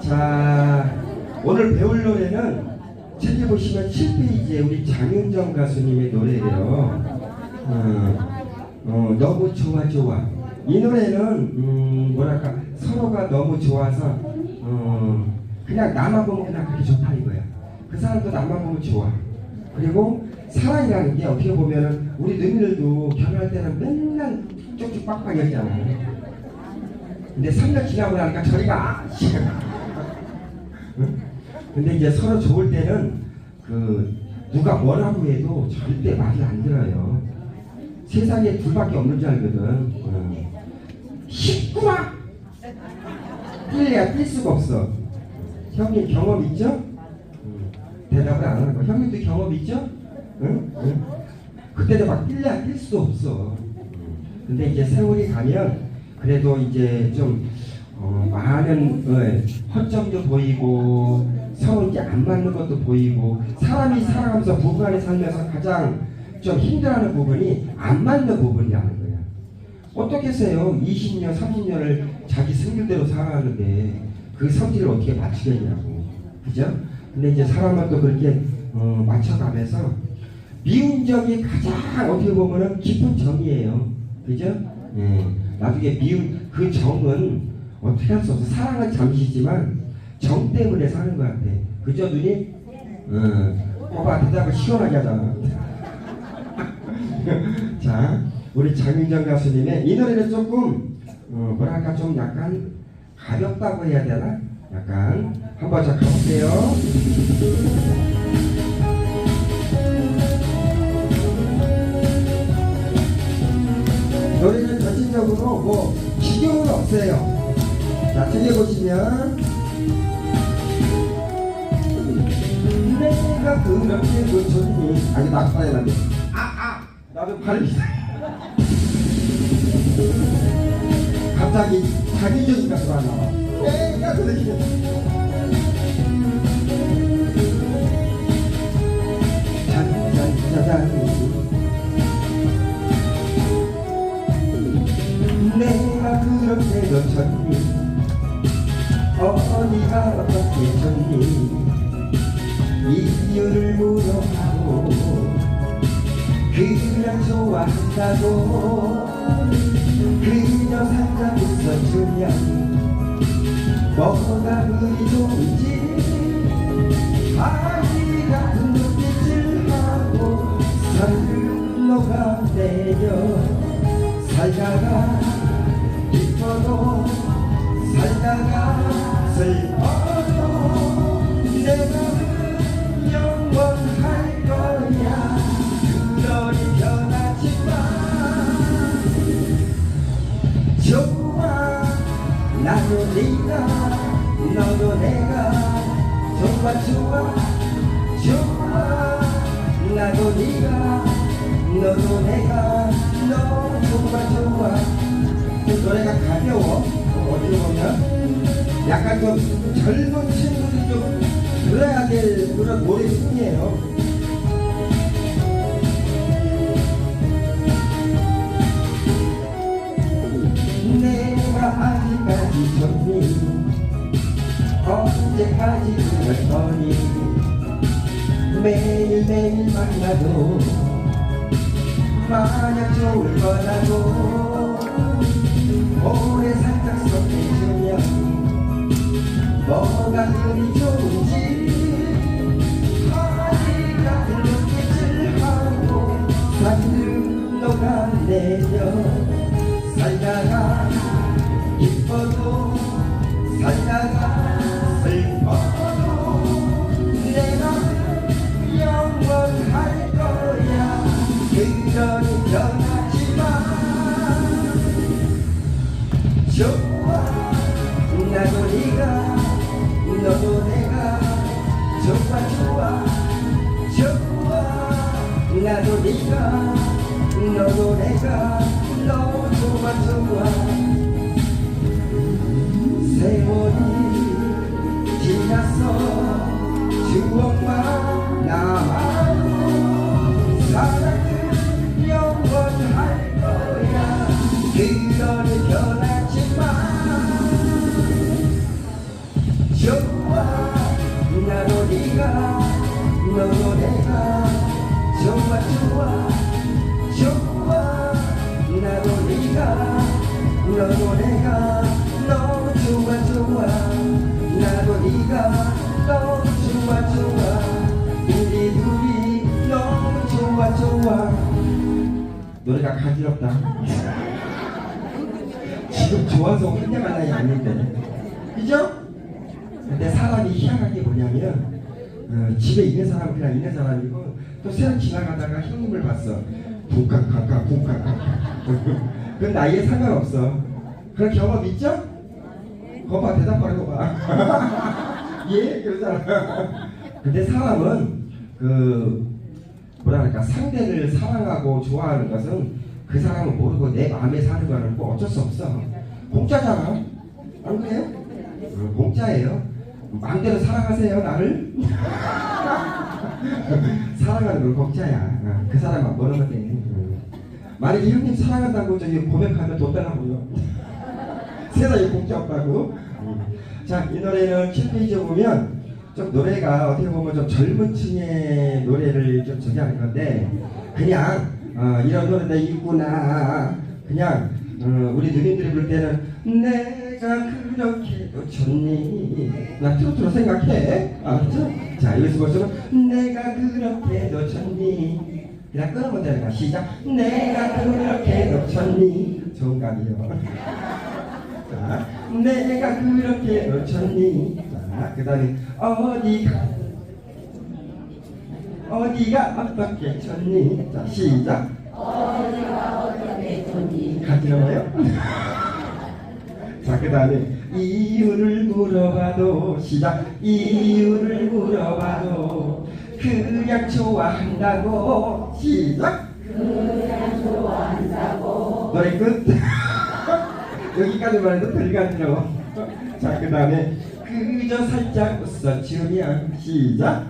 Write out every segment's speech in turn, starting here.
자, 오늘 배울 노래는 찾아보시면 7페이지에 우리 장윤정 가수님의 노래예요. 어, 어, 너무 좋아 좋아. 이 노래는 음, 뭐랄까 서로가 너무 좋아서 어, 그냥 나만 보면 그냥 그렇게 좋다 이거야. 그 사람도 나만 보면 좋아. 그리고 사랑이라는 게 어떻게 보면은 우리 누님들도 결혼할 때는 맨날 쪽쪽 빡빡 열잖아요. 근데 3년 지나고 나니까 저리가 아, 씨. 응? 근데 이제 서로 좋을 때는 그 누가 뭐라고 해도 절대 말이 안 들어요. 세상에 둘밖에 없는 줄 알거든. 응. 쉽구나. 뛸래야 뛸 수가 없어. 형님 경험 있죠? 응. 대답을 안 하는 거. 형님도 경험 있죠? 응? 응? 그때도 막 뛸래야 뛸 수도 없어. 근데 이제 세월이 가면 그래도 이제 좀 어, 많은 어, 허점도 보이고 서로 이제 안 맞는 것도 보이고 사람이 살아가면서 부부간에 살면서 가장 좀 힘들어하는 부분이 안 맞는 부분이라는 거야. 어떻게 해서요? 20년, 30년을 자기 승률대로 살아가는데 그 성질을 어떻게 맞추겠냐고. 그죠? 근데 이제 사람은 또 그렇게 어, 맞춰가면서 미운 적이 가장 어떻게 보면은 깊은 정이에요. 그죠? 예. 나중에 미운 그 정은 어떻게 할 수 없어. 사랑은 잠시지만 정 때문에 사는 것 같아. 그죠, 누님? 어. 봐봐, 대답을 시원하게 하잖아. 자, 우리 장윤정 가수님의 이 노래는 조금 어, 뭐랄까 좀 약간 가볍다고 해야 되나? 약간 한번 자 가볼게요. 노래는 전체적으로 뭐 기교는 없어요. 자, 들려보시면 내가 그렇게 고쳤니 아니 낙타에 나네. 아아. 나도 이상해. 갑자기 자기적인 가수가 나와. 내가 그렇게 웃어주면 뭐가 그리 좋은지. 아이 같은 눈빛을 하고 살로가 내려. 살다가 좋아 좋아. 나도 네가 너도 내가 너 정말 좋아. 그 노래가 가벼워. 어떻게 보면? 약간 좀 젊은 친구들이 좀 들어야 될 그런 노래뿐이에요 매일매일 만나도 마냥 좋을 거라고. 오래 살짝 속해주면 뭐가 그리 좋은지 같은 눈빛을 하고 산들로가 내려 살다가 기뻐도 네가 너도 내가 너무 좋아 좋아 세월이 지났어 추억만 남아도 사랑은 영원할 거야. 그러니 변하지만 좋아. 나도 네가 너도 내가 좋아 좋아 좋아. 나도 네가 너도 내가 너무 좋아 좋아. 나도 네가 너무 좋아 좋아. 우리 둘이 너무 좋아 좋아. 노래가 간지럽다. 지금 좋아서 혼자 만나이 아닌데. 그죠? 근데 사람이 희한한 게 뭐냐면 어, 집에 있는 사람은 그냥 있는 사람이고 또 새로 지나가다가 형님을 봤어. 쿵깍쿵깍 쿵깍쿵깍 그건 나이에 상관없어. 그런 경험 있죠? 거봐 대답하는 거 봐. 예? 그러잖아 근데 사람은 그 그럴까? 상대를 사랑하고 좋아하는 것은 그 사람은 모르고 내 마음에 사는 거는 뭐 어쩔 수 없어. 공짜잖아. 안 그래요? 어, 공짜예요 마음대로 사랑하세요 나를. 사랑하는 건 공짜야. 어, 그 사람만 어. 만약에 형님 사랑한다고 저기 고백하면 돈 달라고요. 세상에 공짜 없다고. 자이 노래는 7페이지에 보면 좀 노래가 어떻게 보면 좀 젊은 층의 노래를 좀 저기 하는 건데 그냥 어, 이런 노래가 있구나. 그냥 어, 우리 누님들이 부를 때는 내 가 그렇게 놓쳤니 나 트로트로 생각해. 알았죠? 자 여기서 보시면 내가 그렇게 놓쳤니 그냥 되는 거야 시작. 내가 그렇게 놓쳤니 좋은 감이요. 자, 내가 그렇게 놓쳤니 자, 그 다음에 어디가? 어디가 어떻게 쳤니 자 시작. 간지러워요? 자, 그 다음에 이유를 물어봐도 시작. 이유를 물어봐도 그냥 좋아한다고 시작. 그냥 좋아한다고 노래 끝. 여기까지만 해도 덜 간지러워 자, 그 다음에 그저 살짝 웃어주면 시작.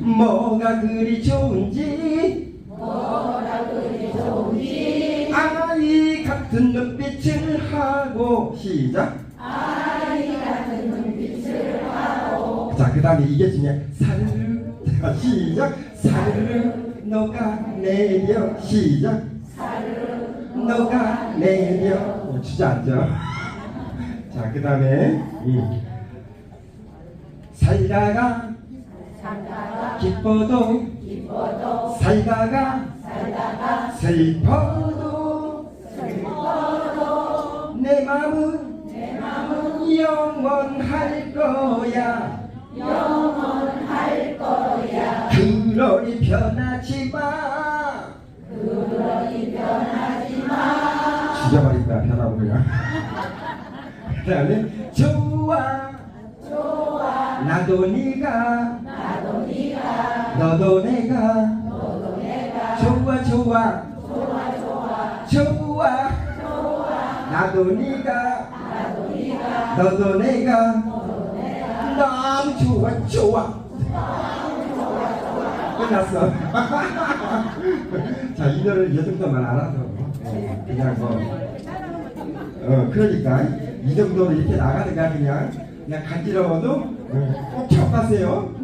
뭐가 그리 좋은지 아이 같은 눈빛을 하고 시작. 아이 같은 눈빛을 하고. 자 그 다음에 이게 중요해. 사르르 자, 시작. 사르르 녹아내려 시작. 사르르 녹아내려. 어, 주저앉아. 자 그 다음에 음. 살다가 기뻐도 살다가 슬퍼 내 맘은 영원할 거야. 그러니 변하지 마. 죽여버릴 거야 변하고 그냥. 그 다음에 좋아. 나도 네가. 너도 내가. 좋아 좋아 좋아 나도 네가 너도 내가. 너무 좋아 좋아. 끝났어. 자 이 노래를 이 정도만 알아서. 어, 그냥 뭐. 어, 그러니까 이 정도로 이렇게 나가는가 그냥 그냥 간지러워도 어, 꼭 접하세요.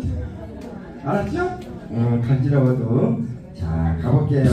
알았죠? 어, 간지러워도. 자 가볼게요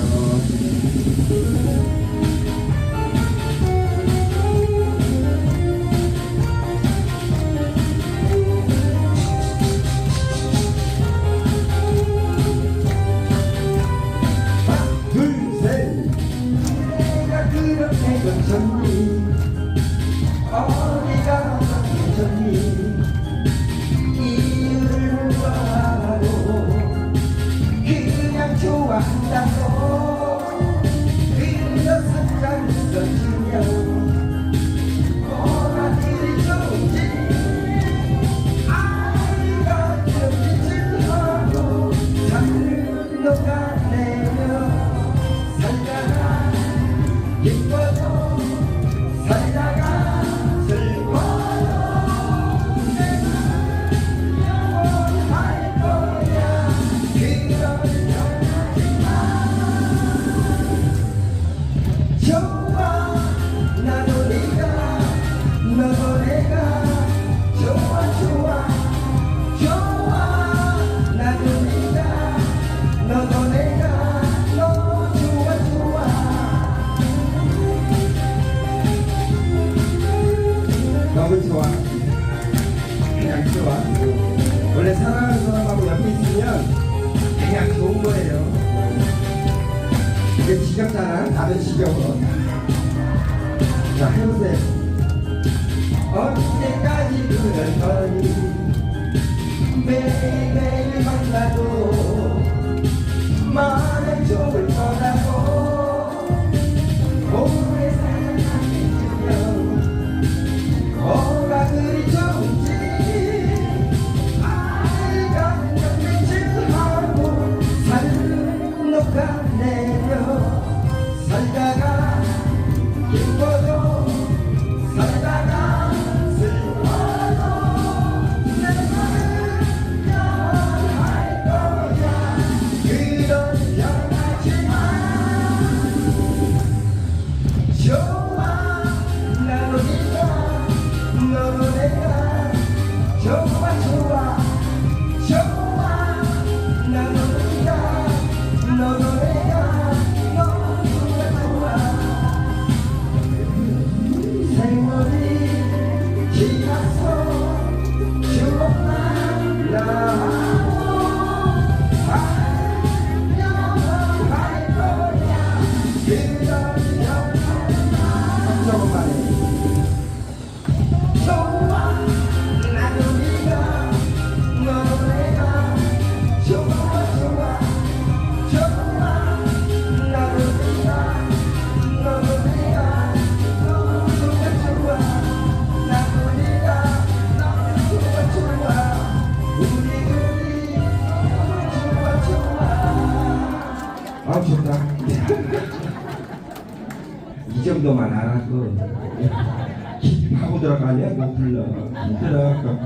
tocar. 지겹잖아요? 다들 지겨워. 자, 해보세요. 언제까지 그럴거니 매일매일 만나도 마음의 좋을 거라고 불러 따라가